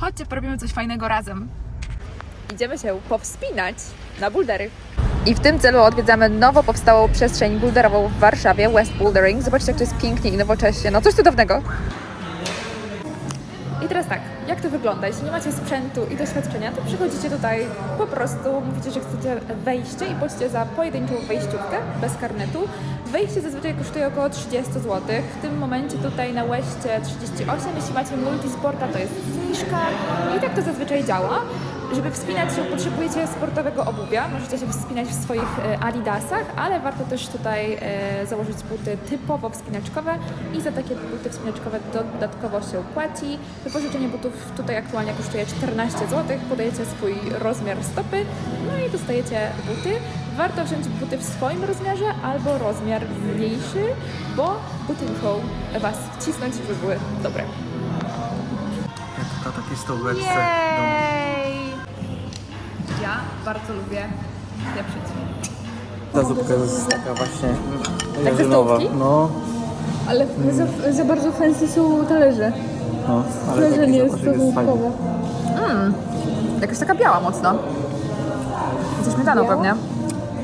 Chodźcie, porobimy coś fajnego razem. Idziemy się powspinać na buldery. I w tym celu odwiedzamy nowo powstałą przestrzeń bulderową w Warszawie, West Bouldering. Zobaczcie, jak to jest pięknie i nowocześnie. No coś cudownego. I teraz tak, jak to wygląda? Jeśli nie macie sprzętu i doświadczenia, to przychodzicie tutaj, po prostu mówicie, że chcecie wejście i płacicie za pojedynczą wejściówkę bez karnetu. Wejście zazwyczaj kosztuje około 30 zł. W tym momencie tutaj na Łeście 38, jeśli macie multisporta to jest zniżka i tak to zazwyczaj działa. Żeby wspinać się potrzebujecie sportowego obuwia, możecie się wspinać w swoich e, adidasach, ale warto też tutaj e, założyć buty typowo wspinaczkowe i za takie buty wspinaczkowe dodatkowo się płaci. Wypożyczenie butów tutaj aktualnie kosztuje 14 zł, podajecie swój rozmiar stopy, no i dostajecie buty. Warto wziąć buty w swoim rozmiarze albo rozmiar mniejszy, bo buty muszą Was wcisnąć, żeby były dobre. Jak to takie stołeczce. Ja bardzo lubię pieprzyć. Ta zupka jest taka właśnie ze jarzynowa. No, Ale za, za bardzo fancy są talerze. no, ale Talerze taki nie jest zapaczek jest fajny. stosunkowe. Jakaś taka biała mocno. Ze śmietaną Biała? pewnie.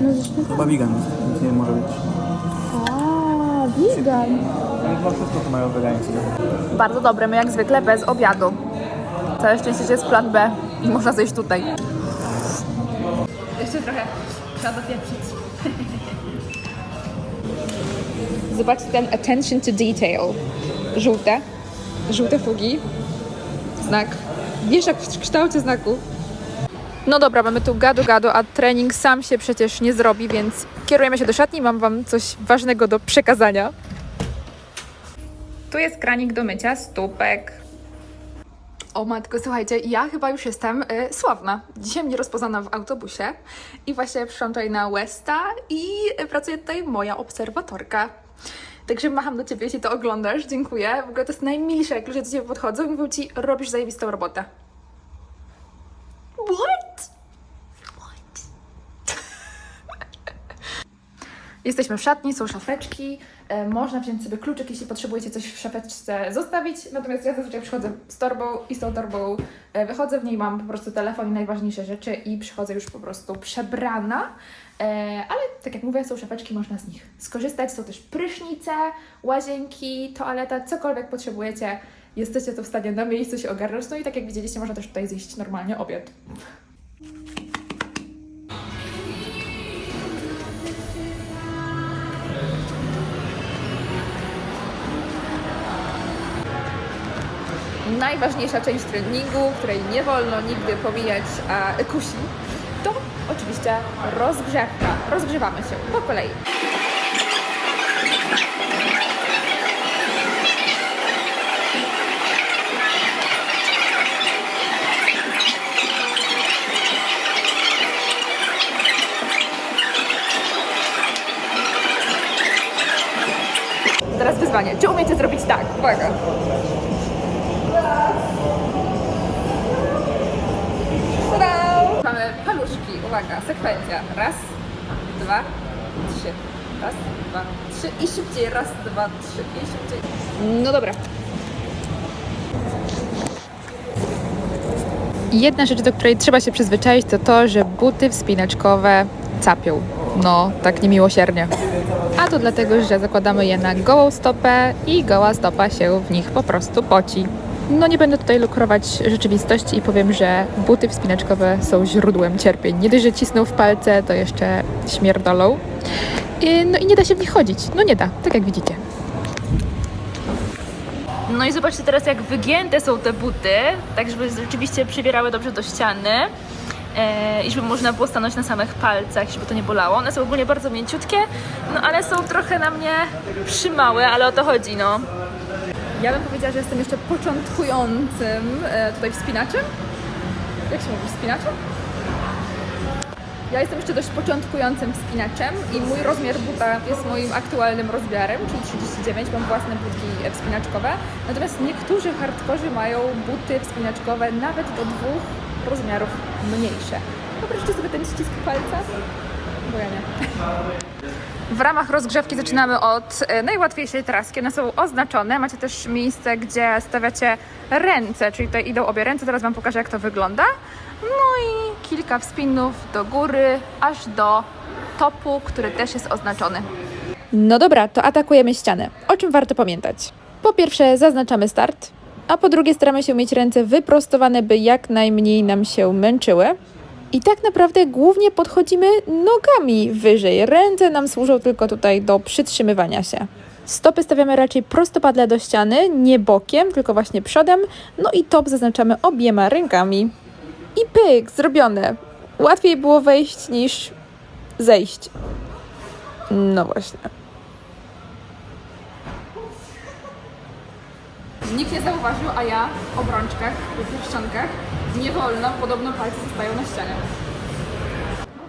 No zresztą... Chyba vegan, nic nie może być. A, vegan. Chyba wszystko to mają wegańskie. Bardzo dobre, my jak zwykle bez obiadu. Całe szczęście, że jest plan B i można zejść tutaj. Trochę trzeba dopieprzyć. Zobaczcie ten attention to detail. Żółte. Żółte fugi. Znak. Wieszak w kształcie znaku. No dobra, mamy tu gadu gadu, a trening sam się przecież nie zrobi, więc kierujemy się do szatni. Mam wam coś ważnego do przekazania. Tu jest kranik do mycia stópek. O matko, słuchajcie, ja chyba już jestem y, sławna. Dzisiaj mnie rozpoznano w autobusie i właśnie przyszłam tutaj na Westa i pracuje tutaj moja obserwatorka. Także macham do Ciebie, jeśli to oglądasz, dziękuję. W ogóle to jest najmilsze, jak ludzie do Ciebie podchodzą i mówią Ci, robisz zajebistą robotę. What? Jesteśmy w szatni, są szafeczki. E, można wziąć sobie kluczyk, jeśli potrzebujecie coś w szafeczce zostawić. Natomiast ja zazwyczaj przychodzę z torbą i z tą torbą e, wychodzę. W niej mam po prostu telefon i najważniejsze rzeczy i przychodzę już po prostu przebrana. E, ale tak jak mówię, są szafeczki, można z nich skorzystać. Są też prysznice, łazienki, toaleta, cokolwiek potrzebujecie. Jesteście to w stanie na miejscu się ogarnąć. No i tak jak widzieliście, można też tutaj zjeść normalnie obiad. Najważniejsza część treningu, której nie wolno nigdy pomijać, a kusi, to oczywiście rozgrzewka. Rozgrzewamy się po kolei. Teraz wyzwanie. Czy umiecie zrobić tak? Uwaga. Uwaga, sekwencja. Raz, dwa, trzy. Raz, dwa, trzy i szybciej. Raz, dwa, trzy i szybciej. No dobra. Jedna rzecz, do której trzeba się przyzwyczaić, to to, że buty wspinaczkowe capią. No, tak niemiłosiernie. A to dlatego, że zakładamy je na gołą stopę i goła stopa się w nich po prostu poci. No nie będę tutaj lukrować rzeczywistości i powiem, że buty wspinaczkowe są źródłem cierpień. Nie dość, że cisną w palce, to jeszcze śmierdolą. I, no i nie da się w nich chodzić. No nie da, tak jak widzicie. No i zobaczcie teraz, jak wygięte są te buty, tak żeby rzeczywiście przywierały dobrze do ściany e, i żeby można było stanąć na samych palcach, żeby to nie bolało. One są ogólnie bardzo mięciutkie, no ale są trochę na mnie przymałe, ale o to chodzi, no. Ja bym powiedziała, że jestem jeszcze początkującym e, tutaj wspinaczem. Jak się mówi, wspinaczem? Ja jestem jeszcze dość początkującym wspinaczem i mój rozmiar buta jest moim aktualnym rozmiarem, czyli 39, mam własne butki e, wspinaczkowe. Natomiast niektórzy hardkorzy mają buty wspinaczkowe nawet do dwóch rozmiarów mniejsze. Wyobraźcie sobie ten ścisk palca, bo ja nie. W ramach rozgrzewki zaczynamy od e, najłatwiejszej traski. One są oznaczone. Macie też miejsce, gdzie stawiacie ręce, czyli tutaj idą obie ręce. Teraz Wam pokażę, jak to wygląda. No i kilka wspinów do góry, aż do topu, który też jest oznaczony. No dobra, to atakujemy ścianę. O czym warto pamiętać? Po pierwsze, zaznaczamy start, a po drugie, staramy się mieć ręce wyprostowane, by jak najmniej nam się męczyły. I tak naprawdę głównie podchodzimy nogami wyżej. Ręce nam służą tylko tutaj do przytrzymywania się. Stopy stawiamy raczej prostopadle do ściany, nie bokiem, tylko właśnie przodem. No i top zaznaczamy obiema rękami. I pyk, zrobione. Łatwiej było wejść niż zejść. No właśnie. Nikt nie zauważył, a ja w obrączkach, w pierścionkach nie wolno, podobno palce zostają na ścianie.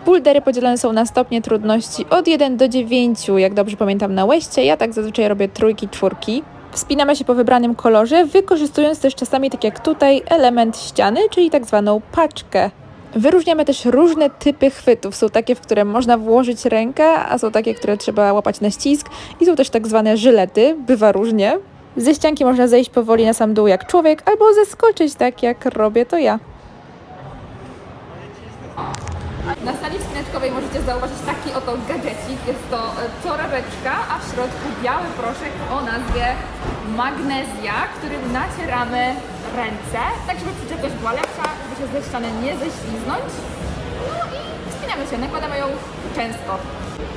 Bouldery podzielone są na stopnie trudności od 1 do 9, jak dobrze pamiętam na łeście. Ja tak zazwyczaj robię trójki, czwórki. Wspinamy się po wybranym kolorze, wykorzystując też czasami, tak jak tutaj, element ściany, czyli tak zwaną paczkę. Wyróżniamy też różne typy chwytów. Są takie, w które można włożyć rękę, a są takie, które trzeba łapać na ścisk. I są też tak zwane żylety, bywa różnie. Ze ścianki można zejść powoli na sam dół jak człowiek, albo zeskoczyć tak, jak robię to ja. Na sali wspinaczkowej możecie zauważyć taki oto gadżecik. Jest to e, torebeczka, a w środku biały proszek o nazwie magnezja, którym nacieramy ręce, tak żeby przyczepność była lepsza, żeby się ze ściany nie ześliznąć. No i wspinamy się, nakładamy ją często.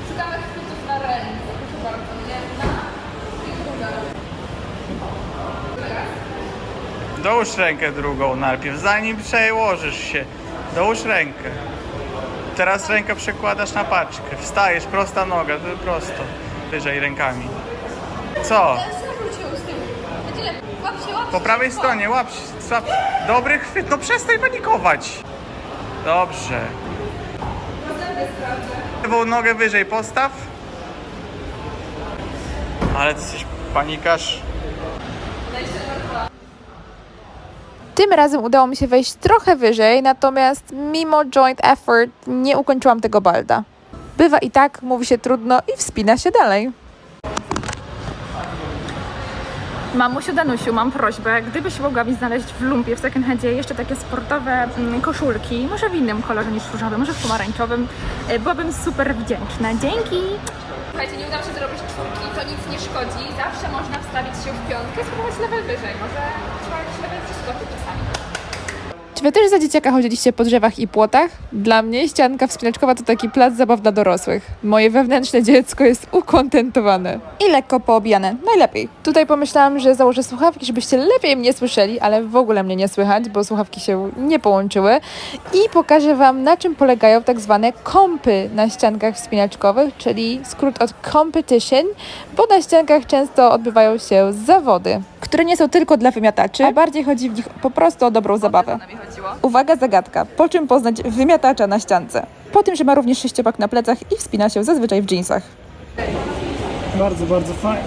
Szukamy chwytów na ręce, proszę bardzo. Jedna i druga. Dołóż rękę drugą najpierw, zanim przełożysz się. Dołóż rękę. Teraz rękę przekładasz na paczkę. Wstajesz, prosta noga, prosto. Wyżej rękami. Co? Po prawej stronie, łap się, złap. Dobry chwyt, no przestań panikować. Dobrze. Lewą nogę wyżej postaw. Ale ty jesteś panikarz. Tym razem udało mi się wejść trochę wyżej, natomiast mimo joint effort nie ukończyłam tego balda. Bywa i tak, mówi się trudno i wspina się dalej. Mamusiu Danusiu, mam prośbę, gdybyś mogła mi znaleźć w lumpie w second handzie jeszcze takie sportowe mm, koszulki, może w innym kolorze niż różowy, może w pomarańczowym, e, byłabym super wdzięczna. Dzięki! Słuchajcie, nie udało się zrobić czwórki, to nic nie szkodzi, zawsze można wstawić się w piątkę, spróbować level wyżej, może trzeba jakiś level przeskoczyć. Czy wy też za dzieciaka chodziliście po drzewach i płotach? Dla mnie ścianka wspinaczkowa to taki plac zabaw dla dorosłych. Moje wewnętrzne dziecko jest ukontentowane. I lekko poobijane. Najlepiej. Tutaj pomyślałam, że założę słuchawki, żebyście lepiej mnie słyszeli, ale w ogóle mnie nie słychać, bo słuchawki się nie połączyły. I pokażę wam, na czym polegają tak zwane kompy na ściankach wspinaczkowych, czyli skrót od competition, bo na ściankach często odbywają się zawody, które nie są tylko dla wymiataczy, a bardziej chodzi w nich po prostu o dobrą zabawę. Uwaga, zagadka. Po czym poznać wymiatacza na ściance? Po tym, że ma również sześciopak na plecach i wspina się zazwyczaj w dżinsach. Bardzo, bardzo fajnie.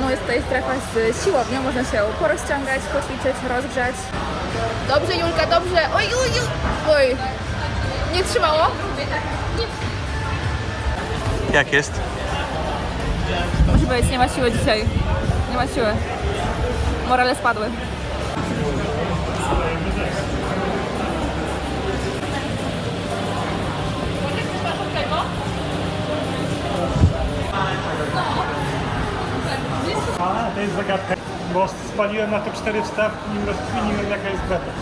No jest tutaj strefa z siłownią, można się porozciągać, poćwiczyć, rozgrzać. Dobrze Julka, dobrze. Oj, oj, oj. Oj. Nie trzymało? Jak jest? Musi być, nie ma siły dzisiaj. Nie ma siły. Morale spadły. A, to jest zagadka, bo spaliłem na to cztery wstawki i rozkminiłem jaka jest beta.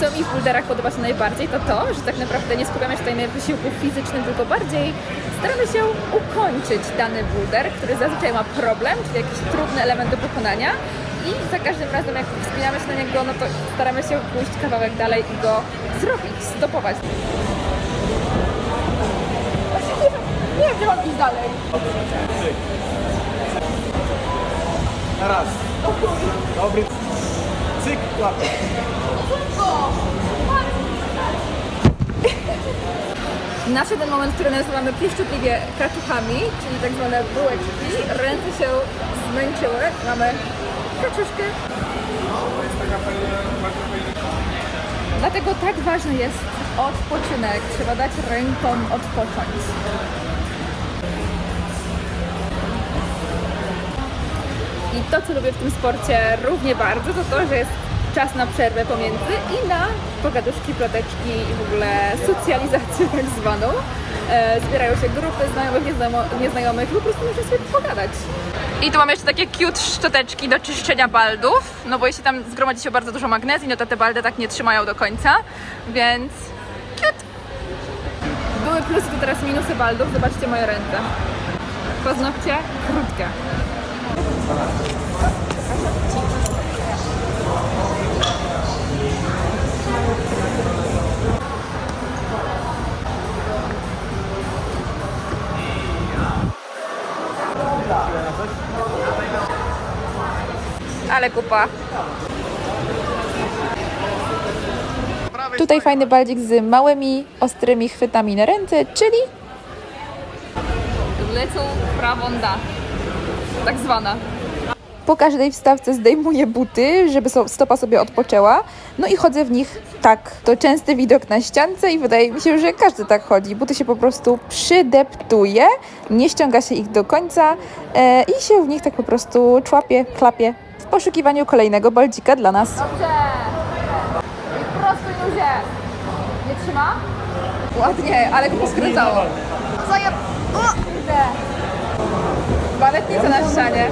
Co mi w boulderach podoba się najbardziej, to to, że tak naprawdę nie skupiamy się tutaj na wysiłku fizycznym, tylko bardziej staramy się ukończyć dany boulder, który zazwyczaj ma problem, czyli jakiś trudny element do pokonania i za każdym razem jak wspinamy się na niego, no to staramy się pójść kawałek dalej i go zrobić, stopować. Nie wiem, gdzie mam iść dalej. Raz. Dobry. Cyk. Nasze ten moment, który nazywamy pieszczotliwie kaczuchami, czyli tak zwane bułeczki, ręce się zmęczyły, mamy kaczuszkę. Dlatego tak ważny jest odpoczynek. Trzeba dać rękom odpocząć. I to, co lubię w tym sporcie równie bardzo, to to, że jest czas na przerwę pomiędzy i na pogaduszki, ploteczki i w ogóle socjalizację tak zwaną. E, zbierają się grupy znajomych, nieznajomych, po prostu można sobie pogadać. I tu mam jeszcze takie cute szczoteczki do czyszczenia baldów, no bo jeśli tam zgromadzi się bardzo dużo magnezji, no to te baldy tak nie trzymają do końca, więc cute. Były plusy, to teraz minusy baldów, zobaczcie moje ręce. Paznokcie krótkie. Ale kupa. Tutaj fajny baldzik z małymi, ostrymi chwytami na ręce, czyli Little Prawonda, tak zwana. Po każdej wstawce zdejmuję buty, żeby stopa sobie odpoczęła. No i chodzę w nich tak. To częsty widok na ściance i wydaje mi się, że każdy tak chodzi. Buty się po prostu przydeptuje, nie ściąga się ich do końca e, i się w nich tak po prostu człapie, klapie w poszukiwaniu kolejnego baldzika dla nas. Dobrze. I. Nie trzyma? Ładnie, ale go poskręcało. Zajeb... O! Idę. Baletnica na ścianie.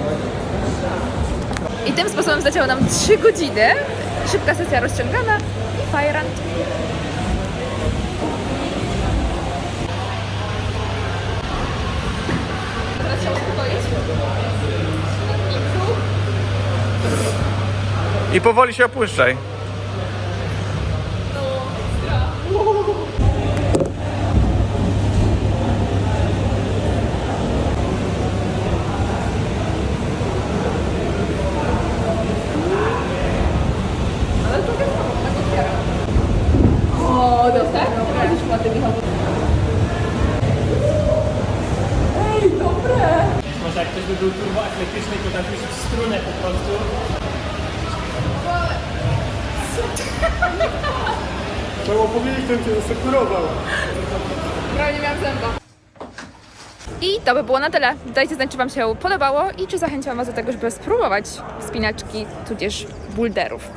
I tym sposobem zleciało nam 3 godziny. Szybka sesja rozciągana i fajrant. Teraz się uspokoić. I powoli się opuszczaj. Może jak ktoś by był turbo atletyczny, to tam już strunę po prostu. Trzeba powiedzieć, kto cię zasekurował. Prawie nie miałam zęba. I to by było na tyle. Dajcie znać, czy Wam się podobało i czy zachęciłam Was do tego, żeby spróbować spinaczki tudzież bulderów.